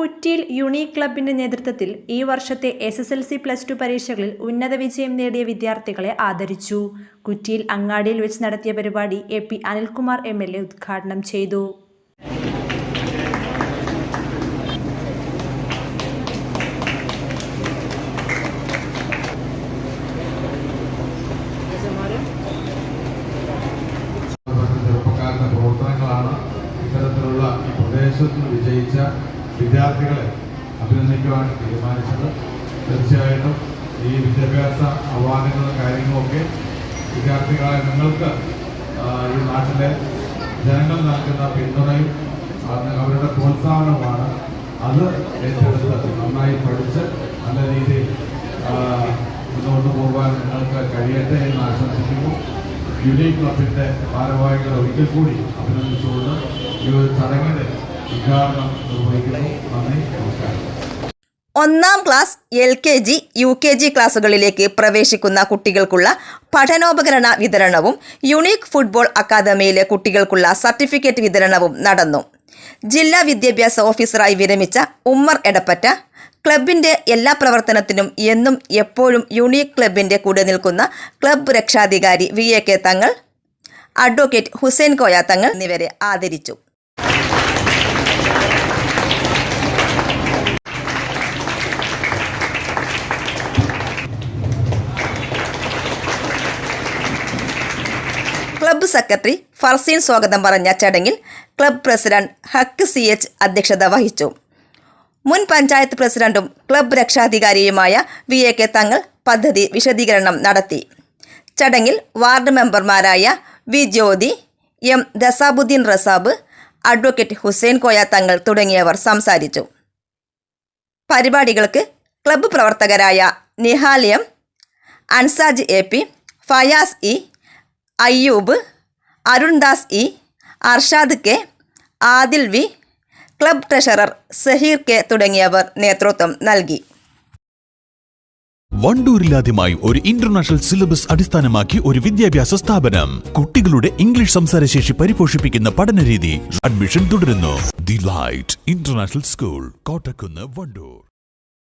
കുറ്റിയിൽ unique ക്ലബിന്റെ നേതൃത്വത്തിൽ ഈ വർഷത്തെ S S L C plus two പരീക്ഷകളിൽ ഉന്നത വിജയം നേടിയ വിദ്യാർത്ഥികളെ ആദരിച്ചു. കുറ്റിയിൽ അങ്ങാടിയിൽ വെച്ച് നടത്തിയ പരിപാടി A P Anilkumar M L A ഉദ്ഘാടനം ചെയ്തു. ചെറുപ്പക്കാരുടെ പ്രവർത്തനങ്ങളാണ് ഇത്തരത്തിലുള്ള ഈ പ്രദേശത്ത് വിജയിച്ച വിദ്യാർത്ഥികളെ അഭിനന്ദിക്കുവാൻ തീരുമാനിച്ചത്. തീർച്ചയായിട്ടും ഈ വിദ്യാഭ്യാസ അവാർഡുകളും കാര്യങ്ങളുമൊക്കെ വിദ്യാർത്ഥികളായ നിങ്ങൾക്ക് ഈ നാട്ടിലെ ജനങ്ങൾ നൽകുന്ന പിന്തുണയും അവരുടെ പ്രോത്സാഹനവുമാണ് അത് ഏറ്റെടുത്ത് നന്നായി പഠിച്ച് നല്ല രീതിയിൽ മുന്നോട്ട് പോകാൻ നിങ്ങൾക്ക് കഴിയട്ടെ എന്ന് ആശംസിക്കുന്നു. യുണീക് ക്ലബിന്റെ ഭാരവാഹികളെ ഒരിക്കൽ കൂടി അഭിനന്ദിച്ചുകൊണ്ട് ഈ ഒരു ചടങ്ങിന്റെ ഒന്നാം class L K G U K G ക്ലാസ്സുകളിലേക്ക് പ്രവേശിക്കുന്ന കുട്ടികൾക്കുള്ള പഠനോപകരണ വിതരണവും യുണീക്ക് ഫുട്ബോൾ അക്കാദമിയിലെ കുട്ടികൾക്കുള്ള സർട്ടിഫിക്കറ്റ് വിതരണവും നടന്നു. ജില്ലാ വിദ്യാഭ്യാസ ഓഫീസറായി വിരമിച്ച ഉമ്മർ എടപ്പറ്റ ക്ലബിന്റെ എല്ലാ പ്രവർത്തനത്തിനും എന്നും എപ്പോഴും യുണീക്ക് ക്ലബിന്റെ കൂടെ നിൽക്കുന്ന ക്ലബ് രക്ഷാധികാരി V A K Thangal advocate Hussain Koya Thangal എന്നിവരെ ആദരിച്ചു ക്ലബ്ബ് സെക്രട്ടറി ഫർസീൻ സ്വാഗതം പറഞ്ഞ ചടങ്ങിൽ club president Haq C H അധ്യക്ഷത വഹിച്ചു. മുൻ പഞ്ചായത്ത് പ്രസിഡന്റും ക്ലബ് രക്ഷാധികാരിയുമായ വി എ കെ തങ്ങൾ പദ്ധതി വിശദീകരണം നടത്തി. ചടങ്ങിൽ വാർഡ് മെമ്പർമാരായ V Jyothi M ദസാബുദ്ദീൻ റസാബ് advocate Hussain Koya Thangal തുടങ്ങിയവർ സംസാരിച്ചു. പരിപാടികൾക്ക് ക്ലബ്ബ് പ്രവർത്തകരായ നിഹാലിയം Ansaj A P Fayas E Ayyub Arundas E Arshad K Adil V club treasurer Zaheer K തുടങ്ങിയവർ നേതൃത്വം നൽകി. വണ്ടൂരിലാദ്യമായി ഒരു ഇന്റർനാഷണൽ സിലബസ് അടിസ്ഥാനമാക്കി ഒരു വിദ്യാഭ്യാസ സ്ഥാപനം. കുട്ടികളുടെ ഇംഗ്ലീഷ് സംസാരശേഷി പരിപോഷിപ്പിക്കുന്ന പഠനരീതി അഡ്മിഷൻ തുടരുന്നു. The light international school Kottakkunnu Wandoor.